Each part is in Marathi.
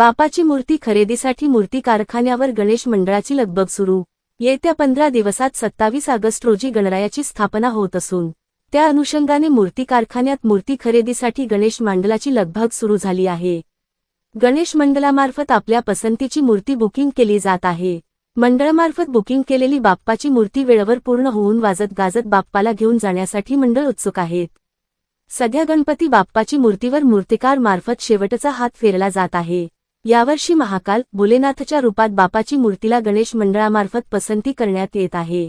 बापाची मूर्ती खरेदीसाठी मूर्ती कारखान्यावर गणेश मंडळाची लगबग सुरू. येत्या पंधरा दिवसात सत्तावीस ऑगस्ट रोजी गणरायाची स्थापना होत असून त्या अनुषंगाने मूर्ती कारखान्यात मूर्ती खरेदीसाठी गणेश मंडळाची लगबग सुरू झाली आहे. गणेश मंडळामार्फत आपल्या पसंतीची मूर्ती बुकिंग केली जात आहे. मंडळामार्फत बुकिंग केलेली बाप्पाची मूर्ती वेळेवर पूर्ण होऊन वाजत गाजत बाप्पाला घेऊन जाण्यासाठी मंडळ उत्सुक आहेत. सध्या गणपती बाप्पाची मूर्तीवर मूर्तिकार मार्फत शेवटचा हात फेरला जात आहे. यावर्षी महाकाल भोलेनाथच्या रूपात बापाची मूर्तीला गणेश मंडळामार्फत पसंती करण्यात येत आहे.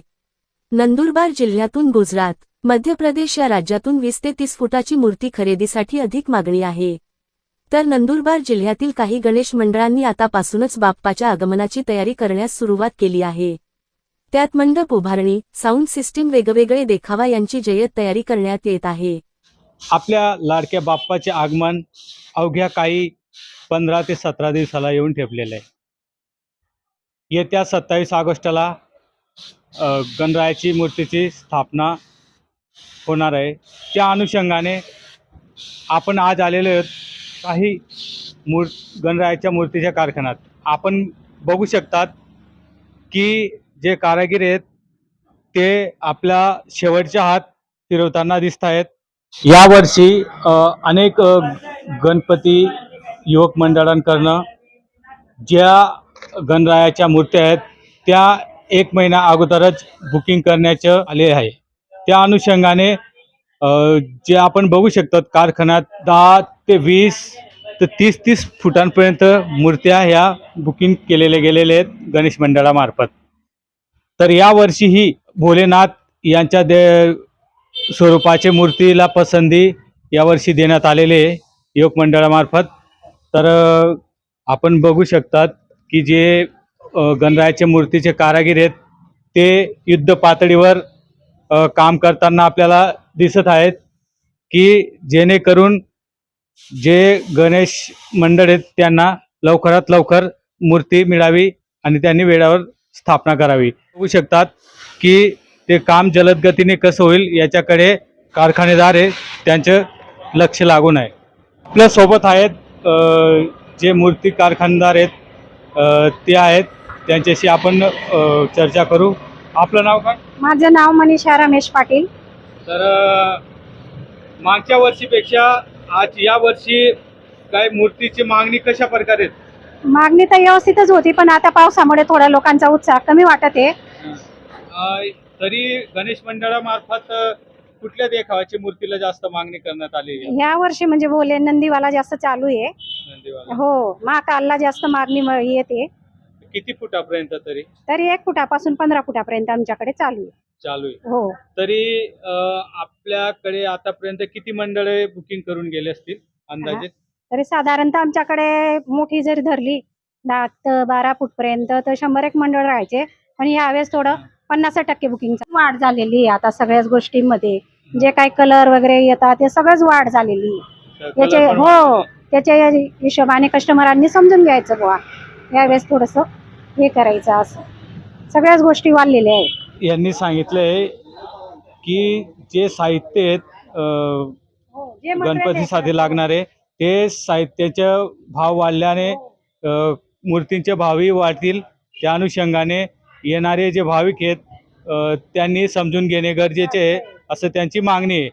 नंदुरबार जिल्ह्यातून गुजरात मध्य प्रदेश या राज्यातून वीस ते तीस फुटाची मूर्ती खरेदीसाठी अधिक मागणी आहे. तर नंदुरबार जिल्ह्यातील काही गणेश मंडळांनी आतापासूनच बाप्पाच्या आगमनाची तयारी करण्यास सुरुवात केली आहे. त्यात मंडप उभारणी साऊंड सिस्टीम वेगवेगळे देखावा यांची जय्यत तयारी करण्यात येत आहे. आपल्या लाडक्या बाप्पाचे आगमन अवघ्या काही पंधरा ते सतरा दिवसाला येऊन ठेपलेलं आहे. येत्या सत्तावीस ऑगस्टला गणरायाची मूर्तीची स्थापना होणार आहे. त्या अनुषंगाने आपण आज आलेलो आहोत काही मूर गणरायाच्या मूर्तीच्या कारखान्यात. आपण बघू शकतात की जे कारागीर आहेत ते आपल्या शेवटच्या हात फिरवताना दिसत आहेत यावर्षी अनेक गणपती युवक मंडळांकडनं ज्या गणरायाच्या मूर्त्या आहेत त्या एक महिना अगोदरच बुकिंग करण्याचं आले आहे. त्या अनुषंगाने जे आपण बघू शकतात कारखान्यात दहा ते वीस ते तीस तीस फुटांपर्यंत मूर्त्या ह्या बुकिंग केलेल्या गेलेले आहेत गणेश मंडळामार्फत. तर यावर्षीही भोलेनाथ यांच्या दे स्वरूपाचे मूर्तीला पसंती यावर्षी देण्यात आलेले आहे योग मंडळामार्फत. तर आपण बघू शकतात की जे गणरायाच्या मूर्तीचे कारागीर आहेत ते युद्ध पातळीवर काम करताना आपल्याला दिसत आहेत की जेणेकरून जे गणेश मंडळ आहेत त्यांना लवकरात लवकर मूर्ती मिळावी आणि त्यांनी वेळेवर स्थापना करावी. बघू शकतात की ते काम जलद गतीने कसं होईल याच्याकडे कारखानेदार आहे त्यांचं लक्ष लागून आहे. आपल्यासोबत आहेत जे मूर्ती कारखानदार आहेत ते आहेत. त्यांच्याशी आपण चर्चा करू. आपलं नाव काय? माझं नाव मनीषा रमेश पाटील. तर मागच्या वर्षीपेक्षा आज या वर्षी काय मूर्तीची मागणी कशा प्रकारे? मागणी तर व्यवस्थितच होती पण आता पावसामुळे थोडा लोकांचा उत्साह कमी वाटत आहे. तरी गणेश मंडळामार्फत कुठल्या देखावाची मूर्तीला जास्त मागणी करण्यात आली आहे? ह्या वर्षी म्हणजे बोले नंदीवाला जास्त चालू आहे. नंदीवाला. हो महाकालला जास्त मागणी म- येते. किती फुटापर्यंत तरी? तरी एक फुटापासून पंधरा फुटापर्यंत आमच्याकडे चालू आहे. चालू आहे. हो. तरी अ, आपल्याकडे आतापर्यंत किती मंडळे बुकिंग करून गेले असतील अंदाजे? तरी साधारणतः आमच्याकडे मोठी जरी धरली दहा ते बारा फूट पर्यंत तर शंभर एक मंडळ राहायचे. पण यावेळेस थोडं पन्नास टक्के बुकिंगचा वाढ झालेली आहे आता सगळ्याच गोष्टींमध्ये. जे काही कलर वगैरे येतात ते सगळंच वाढ झालेली पण हो. त्याच्या हिशोबाने कस्टमरांनी समजून घ्यायचं बुवा. यावेळेस थोडस हे करायचं असं. सगळ्याच गोष्टी वाढलेल्या आहेत. यांनी सांगितलंय की जे साहित्य आहेत material आहे, गणपतीसाठी लागणारे ते साहित्याचे भाव वाढल्याने अ, मूर्तींचे भावही वाढतील. त्या अनुषंगाने येणारे जे भाविक आहेत त्यांनी समजून घेणे गरजेचे आहे असं त्यांची मागणी आहे.